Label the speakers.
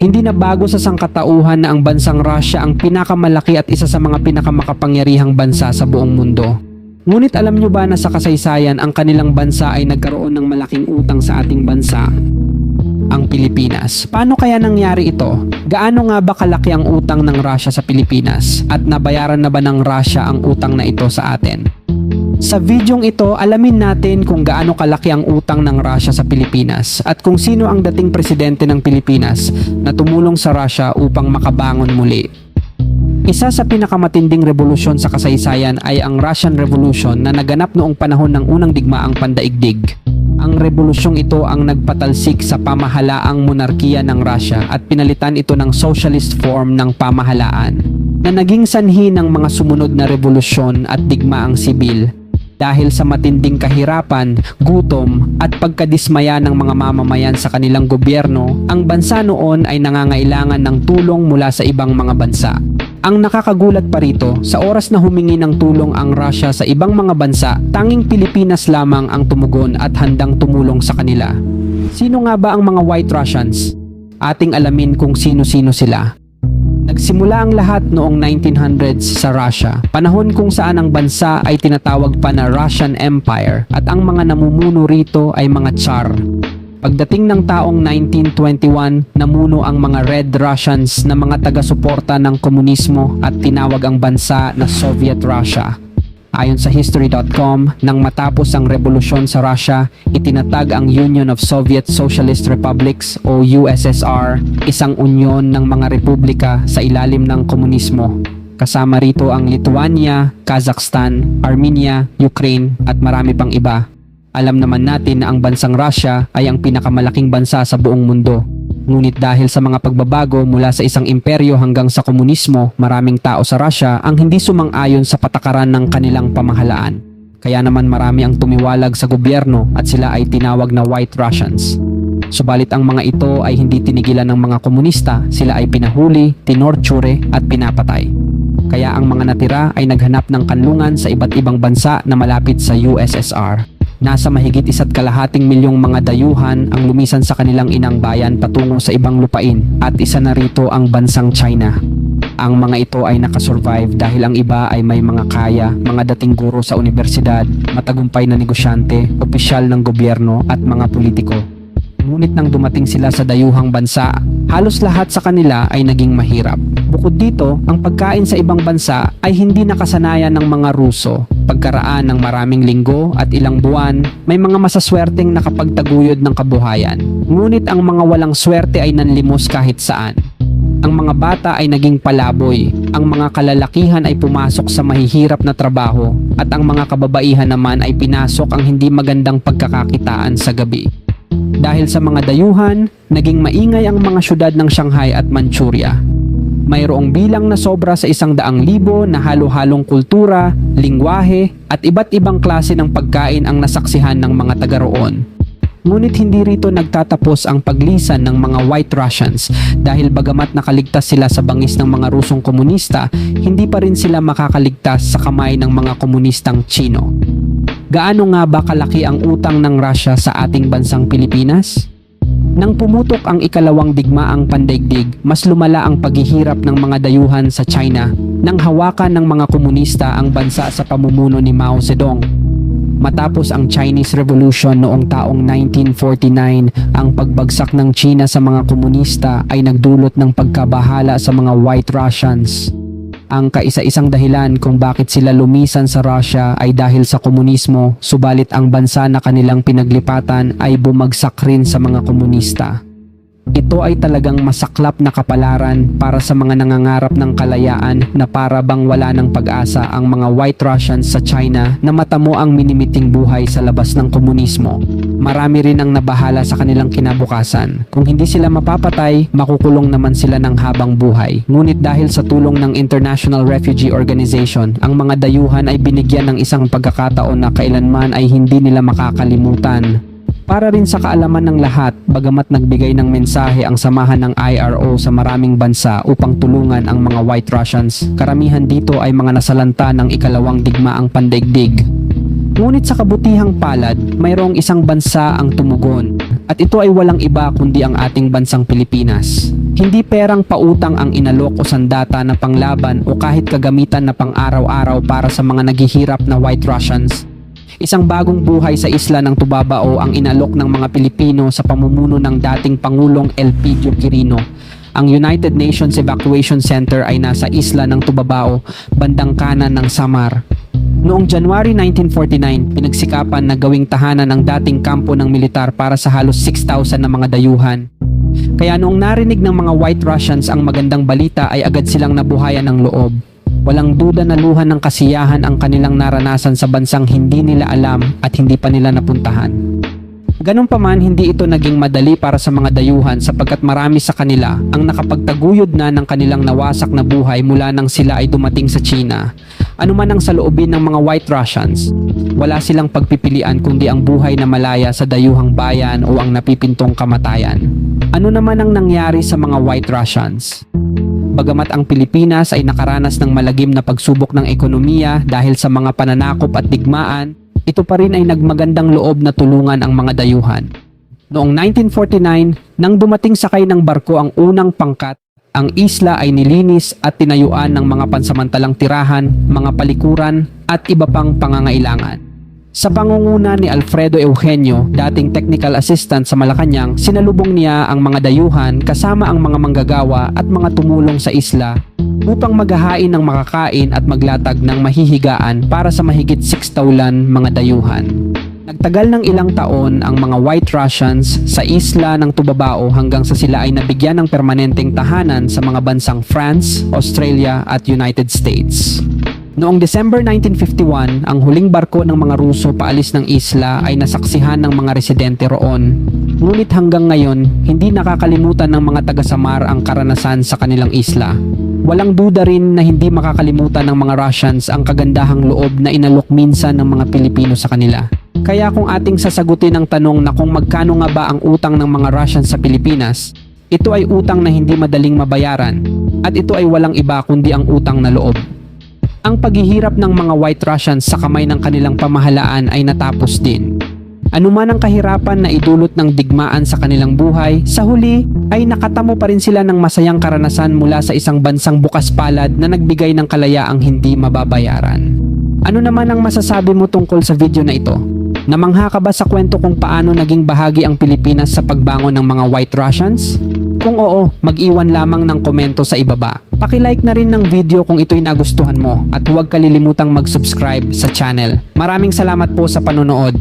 Speaker 1: Hindi na bago sa sangkatauhan na ang bansang Russia ang pinakamalaki at isa sa mga pinakamakapangyarihang bansa sa buong mundo. Ngunit alam nyo ba na sa kasaysayan ang kanilang bansa ay nagkaroon ng malaking utang sa ating bansa? Ang Pilipinas. Paano kaya nangyari ito? Gaano nga ba kalaki ang utang ng Russia sa Pilipinas? At nabayaran na ba ng Russia ang utang na ito sa atin? Sa videong ito, alamin natin kung gaano kalaki ang utang ng Russia sa Pilipinas at kung sino ang dating presidente ng Pilipinas na tumulong sa Russia upang makabangon muli. Isa sa pinakamatinding revolusyon sa kasaysayan ay ang Russian Revolution na naganap noong panahon ng unang digmaang pandaigdig. Ang revolusyong ito ang nagpatalsik sa pamahalaang monarkiya ng Russia at pinalitan ito ng socialist form ng pamahalaan na naging sanhi ng mga sumunod na revolusyon at digmaang sibil dahil sa matinding kahirapan, gutom at pagkadismaya ng mga mamamayan sa kanilang gobyerno, ang bansa noon ay nangangailangan ng tulong mula sa ibang mga bansa. Ang nakakagulat pa rito, sa oras na humingi ng tulong ang Russia sa ibang mga bansa, tanging Pilipinas lamang ang tumugon at handang tumulong sa kanila. Sino nga ba ang mga White Russians? Ating alamin kung sino-sino sila. Nagsimula ang lahat noong 1900s sa Russia, panahon kung saan ang bansa ay tinatawag pa na Russian Empire at ang mga namumuno rito ay mga Tsar. Pagdating ng taong 1921, namuno ang mga Red Russians na mga taga-suporta ng komunismo at tinawag ang bansa na Soviet Russia. Ayon sa history.com, nang matapos ang revolusyon sa Russia, itinatag ang Union of Soviet Socialist Republics o USSR, isang unyon ng mga republika sa ilalim ng komunismo. Kasama rito ang Lithuania, Kazakhstan, Armenia, Ukraine at marami pang iba. Alam naman natin na ang bansang Russia ay ang pinakamalaking bansa sa buong mundo. Ngunit dahil sa mga pagbabago mula sa isang imperyo hanggang sa komunismo, maraming tao sa Russia ang hindi sumang-ayon sa patakaran ng kanilang pamahalaan. Kaya naman marami ang tumiwalag sa gobyerno at sila ay tinawag na White Russians. Subalit ang mga ito ay hindi tinigilan ng mga komunista, sila ay pinahuli, tinorture at pinapatay. Kaya ang mga natira ay naghanap ng kanlungan sa iba't ibang bansa na malapit sa USSR. Nasa mahigit isa't kalahating milyong mga dayuhan ang lumisan sa kanilang inang bayan patungo sa ibang lupain at isa na rito ang bansang China. Ang mga ito ay nakasurvive dahil ang iba ay may mga kaya, mga dating guro sa universidad, matagumpay na negosyante, opisyal ng gobyerno at mga politiko. Ngunit nang dumating sila sa dayuhang bansa, halos lahat sa kanila ay naging mahirap. Bukod dito, ang pagkain sa ibang bansa ay hindi nakasanayan ng mga Ruso. Pagkaraan ng maraming linggo at ilang buwan, may mga masaswerteng nakapagtaguyod ng kabuhayan. Ngunit ang mga walang swerte ay nanlimos kahit saan. Ang mga bata ay naging palaboy, ang mga kalalakihan ay pumasok sa mahihirap na trabaho, at ang mga kababaihan naman ay pinasok ang hindi magandang pagkakakitaan sa gabi. Dahil sa mga dayuhan, naging maingay ang mga syudad ng Shanghai at Manchuria. Mayroong bilang na sobra sa isang daang libo na halo-halong kultura, lingwahe at iba't ibang klase ng pagkain ang nasaksihan ng mga taga roon. Ngunit hindi rito nagtatapos ang paglisan ng mga White Russians dahil bagamat nakaligtas sila sa bangis ng mga Rusong komunista, hindi pa rin sila makakaligtas sa kamay ng mga komunistang Chino. Gaano nga ba kalaki ang utang ng Russia sa ating bansang Pilipinas? Nang pumutok ang ikalawang digmaang pandaigdig, mas lumala ang paghihirap ng mga dayuhan sa China nang hawakan ng mga komunista ang bansa sa pamumuno ni Mao Zedong. Matapos ang Chinese Revolution noong taong 1949, ang pagbagsak ng China sa mga komunista ay nagdulot ng pagkabahala sa mga White Russians. Ang kaisa-isang dahilan kung bakit sila lumisan sa Russia ay dahil sa komunismo, subalit ang bansa na kanilang pinaglipatan ay bumagsak rin sa mga komunista. Ito ay talagang masaklap na kapalaran para sa mga nangangarap ng kalayaan na para bang wala ng pag-asa ang mga White Russians sa China na matamo ang minimiting buhay sa labas ng komunismo. Marami rin ang nabahala sa kanilang kinabukasan. Kung hindi sila mapapatay, makukulong naman sila ng habang buhay. Ngunit dahil sa tulong ng International Refugee Organization, ang mga dayuhan ay binigyan ng isang pagkakataon na kailanman ay hindi nila makakalimutan para rin sa kaalaman ng lahat, bagamat nagbigay ng mensahe ang samahan ng IRO sa maraming bansa upang tulungan ang mga White Russians, karamihan dito ay mga nasalanta ng ikalawang digmaang pandaigdig. Ngunit sa kabutihang palad, mayroong isang bansa ang tumugon at ito ay walang iba kundi ang ating bansang Pilipinas. Hindi perang pautang ang inalok o sandata na panglaban o kahit kagamitan na pang araw-araw para sa mga naghihirap na White Russians. Isang bagong buhay sa isla ng Tubabao ang inalok ng mga Pilipino sa pamumuno ng dating Pangulong Elpidio Quirino. Ang United Nations Evacuation Center ay nasa isla ng Tubabao, bandang kanan ng Samar. Noong January 1949, pinagsikapan na gawing tahanan ang dating kampo ng militar para sa halos 6,000 na mga dayuhan. Kaya noong narinig ng mga White Russians ang magandang balita ay agad silang nabuhayan ng loob. Walang duda na luhan ng kasiyahan ang kanilang naranasan sa bansang hindi nila alam at hindi pa nila napuntahan. Ganun pa man, hindi ito naging madali para sa mga dayuhan sapagkat marami sa kanila ang nakapagtaguyod na ng kanilang nawasak na buhay mula nang sila ay dumating sa China. Ano man ang saloobin ng mga White Russians, wala silang pagpipilian kundi ang buhay na malaya sa dayuhang bayan o ang napipintong kamatayan. Ano naman ang nangyari sa mga White Russians? Bagamat ang Pilipinas ay nakaranas ng malagim na pagsubok ng ekonomiya dahil sa mga pananakop at digmaan, ito pa rin ay nagmagandang loob na tulungan ang mga dayuhan. Noong 1949, nang dumating sakay ng barko ang unang pangkat, ang isla ay nilinis at tinayuan ng mga pansamantalang tirahan, mga palikuran at iba pang pangangailangan. Sa pangunguna ni Alfredo Eugenio, dating technical assistant sa Malacanang, sinalubong niya ang mga dayuhan kasama ang mga manggagawa at mga tumulong sa isla upang maghahain ng makakain at maglatag ng mahihigaan para sa mahigit 6 taulan mga dayuhan. Nagtagal ng ilang taon ang mga White Russians sa isla ng Tubabao hanggang sa sila ay nabigyan ng permanenteng tahanan sa mga bansang France, Australia at United States. Noong December 1951, ang huling barko ng mga Ruso paalis ng isla ay nasaksihan ng mga residente roon. Ngunit hanggang ngayon, hindi nakakalimutan ng mga taga-Samar ang karanasan sa kanilang isla. Walang duda rin na hindi makakalimutan ng mga Russians ang kagandahang loob na inalok minsan ng mga Pilipino sa kanila. Kaya kung ating sasagutin ang tanong na kung magkano nga ba ang utang ng mga Russians sa Pilipinas, ito ay utang na hindi madaling mabayaran at ito ay walang iba kundi ang utang na loob. Ang paghihirap ng mga White Russians sa kamay ng kanilang pamahalaan ay natapos din. Anuman ang kahirapan na idulot ng digmaan sa kanilang buhay, sa huli ay nakatamo pa rin sila ng masayang karanasan mula sa isang bansang bukas palad na nagbigay ng kalayaang hindi mababayaran. Ano naman ang masasabi mo tungkol sa video na ito? Namangha ka ba sa kwento kung paano naging bahagi ang Pilipinas sa pagbangon ng mga White Russians? Kung oo, mag-iwan lamang ng komento sa ibaba. Pakilike na rin ng video kung ito'y nagustuhan mo at huwag kalilimutang mag-subscribe sa channel. Maraming salamat po sa panonood.